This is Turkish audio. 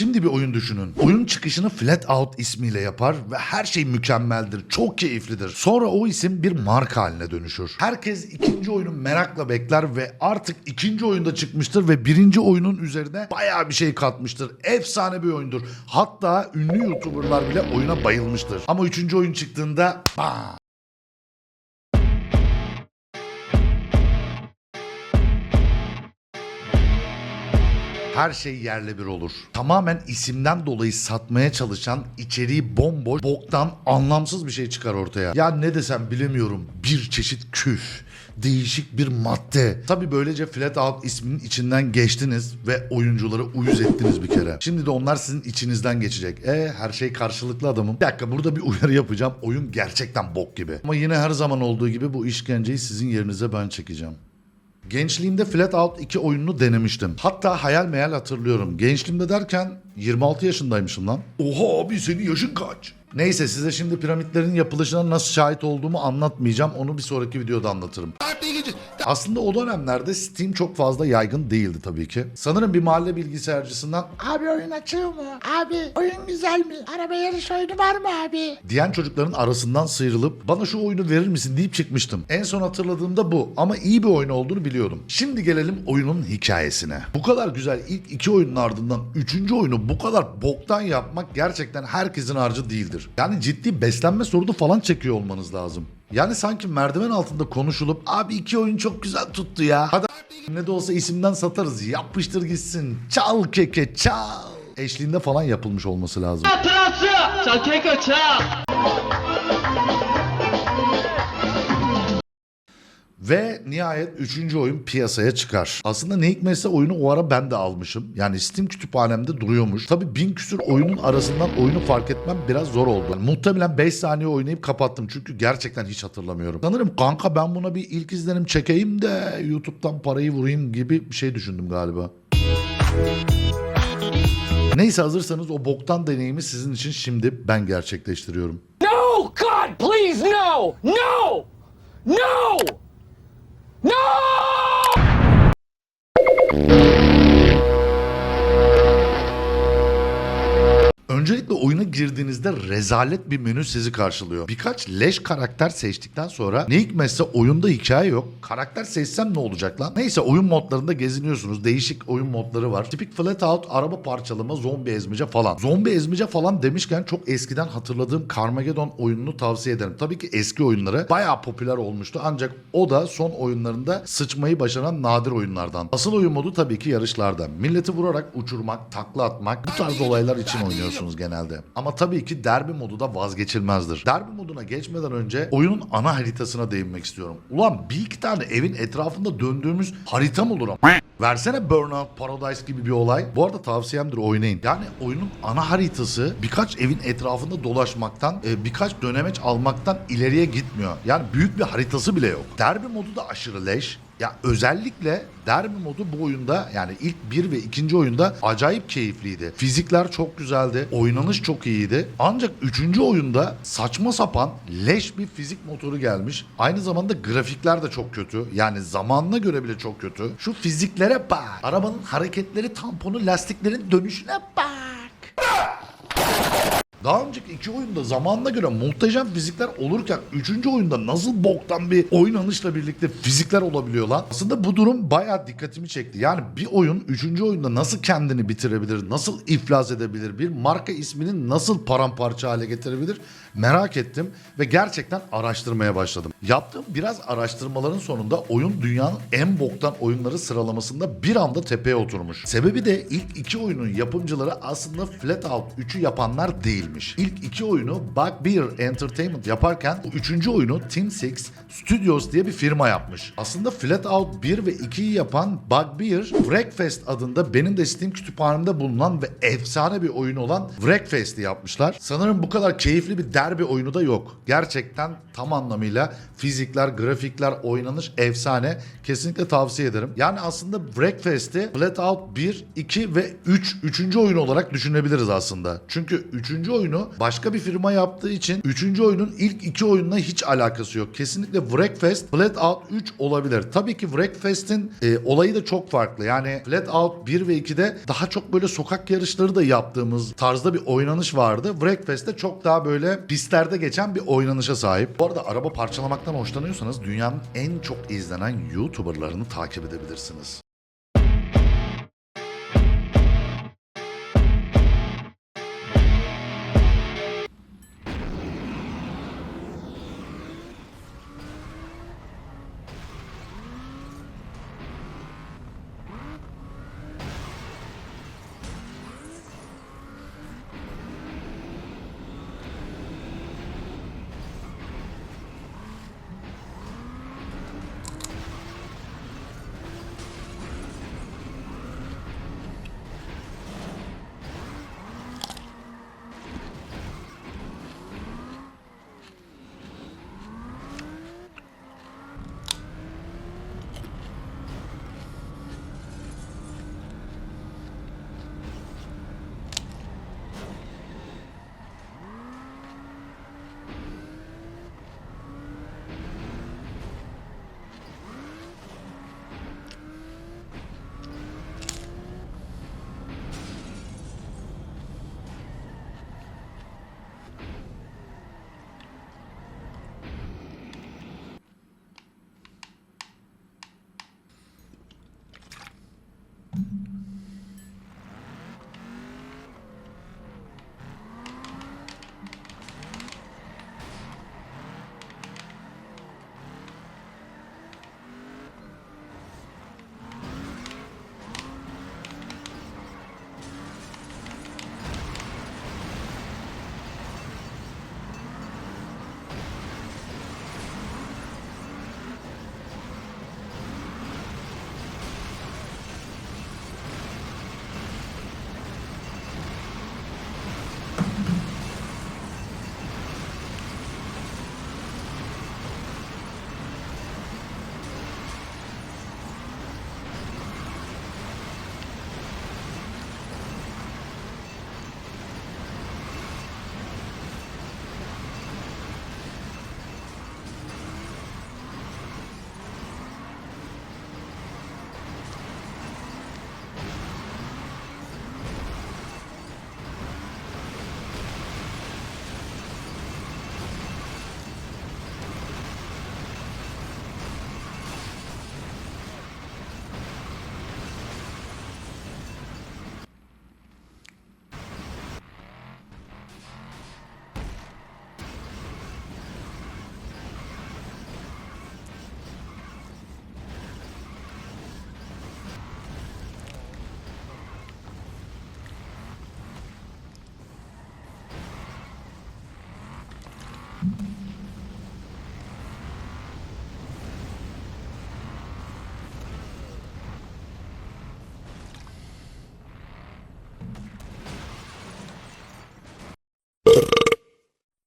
Şimdi bir oyun düşünün. Oyun çıkışını Flat Out ismiyle yapar ve her şey mükemmeldir. Çok keyiflidir. Sonra o isim bir marka haline dönüşür. Herkes ikinci oyunu merakla bekler ve artık ikinci oyunda çıkmıştır ve birinci oyunun üzerine bayağı bir şey katmıştır. Efsane bir oyundur. Hatta ünlü YouTuber'lar bile oyuna bayılmıştır. Ama üçüncü oyun çıktığında bam! Her şey yerle bir olur. Tamamen isimden dolayı satmaya çalışan içeriği bomboş, boktan, anlamsız bir şey çıkar ortaya. Ya ne desem bilemiyorum. Bir çeşit küf. Değişik bir madde. Tabi böylece Flat Out isminin içinden geçtiniz ve oyuncuları uyuz ettiniz bir kere. Şimdi de onlar sizin içinizden geçecek. E her şey karşılıklı adamım. Bir dakika burada bir uyarı yapacağım. Oyun gerçekten bok gibi. Ama yine her zaman olduğu gibi bu işkenceyi sizin yerinize ben çekeceğim. Gençliğimde Flat Out 2 oyununu denemiştim. Hatta hayal meyal hatırlıyorum. Gençliğimde derken 26 yaşındaymışım lan. Oha abi senin yaşın kaç? Neyse size şimdi piramitlerin yapılışına nasıl şahit olduğumu anlatmayacağım. Onu bir sonraki videoda anlatırım. Aslında o dönemlerde Steam çok fazla yaygın değildi tabii ki. Sanırım bir mahalle bilgisayarcısından Abi oyun açıyor mu? Abi oyun güzel mi? Araba yarış oyunu var mı abi? diyen çocukların arasından sıyrılıp bana şu oyunu verir misin deyip çıkmıştım. En son hatırladığımda bu ama iyi bir oyun olduğunu biliyordum. Şimdi gelelim oyunun hikayesine. Bu kadar güzel ilk iki oyunun ardından üçüncü oyunu bu kadar boktan yapmak gerçekten herkesin harcı değildir. Yani ciddi beslenme sorunu falan çekiyor olmanız lazım. Yani sanki merdiven altında konuşulup abi iki oyun çok güzel tuttu ya. Hadi ne de olsa isimden satarız. Yapıştır gitsin. Çal keke çal. Eşliğinde falan yapılmış olması lazım. Çal keke çal. Ve nihayet üçüncü oyun piyasaya çıkar. Aslında ne hikmetse oyunu o ara ben de almışım. Yani Steam kütüphanemde duruyormuş. Tabi bin küsür oyunun arasından oyunu fark etmem biraz zor oldu. Yani muhtemelen 5 saniye oynayıp kapattım. Çünkü gerçekten hiç hatırlamıyorum. Sanırım kanka ben buna bir ilk izlenim çekeyim de YouTube'dan parayı vurayım gibi bir şey düşündüm galiba. Neyse hazırsanız o boktan deneyimi sizin için şimdi ben gerçekleştiriyorum. No! God, please, no! No! No! Öncelikle oyuna girdiğinizde rezalet bir menü sizi karşılıyor. Birkaç leş karakter seçtikten sonra ne hikmetse oyunda hikaye yok. Karakter seçsem ne olacak lan? Neyse oyun modlarında geziniyorsunuz. Değişik oyun modları var. Tipik flat out, araba parçalama, zombi ezmece falan. Zombi ezmece falan demişken çok eskiden hatırladığım Carmageddon oyununu tavsiye ederim. Tabii ki eski oyunları bayağı popüler olmuştu. Ancak o da son oyunlarında sıçmayı başaran nadir oyunlardan. Asıl oyun modu tabii ki yarışlarda. Milleti vurarak uçurmak, takla atmak bu tarz olaylar için oynuyorsunuz genelde. Ama tabii ki derbi modu da vazgeçilmezdir. Derbi moduna geçmeden önce oyunun ana haritasına değinmek istiyorum. Ulan bir iki tane evin etrafında döndüğümüz harita mı olur ama? Versene Burnout Paradise gibi bir olay. Bu arada tavsiyemdir oynayın. Yani oyunun ana haritası birkaç evin etrafında dolaşmaktan, e, birkaç dönemeç almaktan ileriye gitmiyor. Yani büyük bir haritası bile yok. Derbi modu da aşırı leş. Ya özellikle derbi modu bu oyunda yani ilk bir ve ikinci oyunda acayip keyifliydi. Fizikler çok güzeldi. Oynanış çok iyiydi. Ancak üçüncü oyunda saçma sapan leş bir fizik motoru gelmiş. Aynı zamanda grafikler de çok kötü. Yani zamanına göre bile çok kötü. Şu fiziklere bak. Arabanın hareketleri tamponu lastiklerin dönüşüne bak. Daha önceki iki oyunda zamanına göre muhteşem fizikler olurken üçüncü oyunda nasıl boktan bir oynanışla birlikte fizikler olabiliyor lan? Aslında bu durum bayağı dikkatimi çekti. Yani bir oyun üçüncü oyunda nasıl kendini bitirebilir, nasıl iflas edebilir, bir marka ismini nasıl paramparça hale getirebilir merak ettim ve gerçekten araştırmaya başladım. Yaptığım biraz araştırmaların sonunda oyun dünyanın en boktan oyunları sıralamasında bir anda tepeye oturmuş. Sebebi de ilk iki oyunun yapımcıları aslında Flat Out 3'ü yapanlar değilmiş. İlk iki oyunu Bugbear Entertainment yaparken bu üçüncü oyunu Team Six Studios diye bir firma yapmış. Aslında Flat Out 1 ve 2'yi yapan Bugbear Wreckfest adında benim de Steam kütüphanemde bulunan ve efsane bir oyun olan Wreckfest'i yapmışlar. Sanırım bu kadar keyifli bir derbi oyunu da yok. Gerçekten tam anlamıyla fizikler, grafikler, oynanış efsane. Kesinlikle tavsiye ederim. Yani aslında Wreckfest'i Flat Out 1, 2 ve 3, 3. oyun olarak düşünebiliriz aslında. Çünkü 3. oyun oyunu başka bir firma yaptığı için üçüncü oyunun ilk iki oyunla hiç alakası yok. Kesinlikle Wreckfest Flat Out 3 olabilir. Tabii ki Wreckfest'in e, olayı da çok farklı. Yani Flat Out 1 ve 2'de daha çok böyle sokak yarışları da yaptığımız tarzda bir oynanış vardı. Wreckfest'te çok daha böyle pistlerde geçen bir oynanışa sahip. Bu arada araba parçalamaktan hoşlanıyorsanız dünyanın en çok izlenen YouTuber'larını takip edebilirsiniz.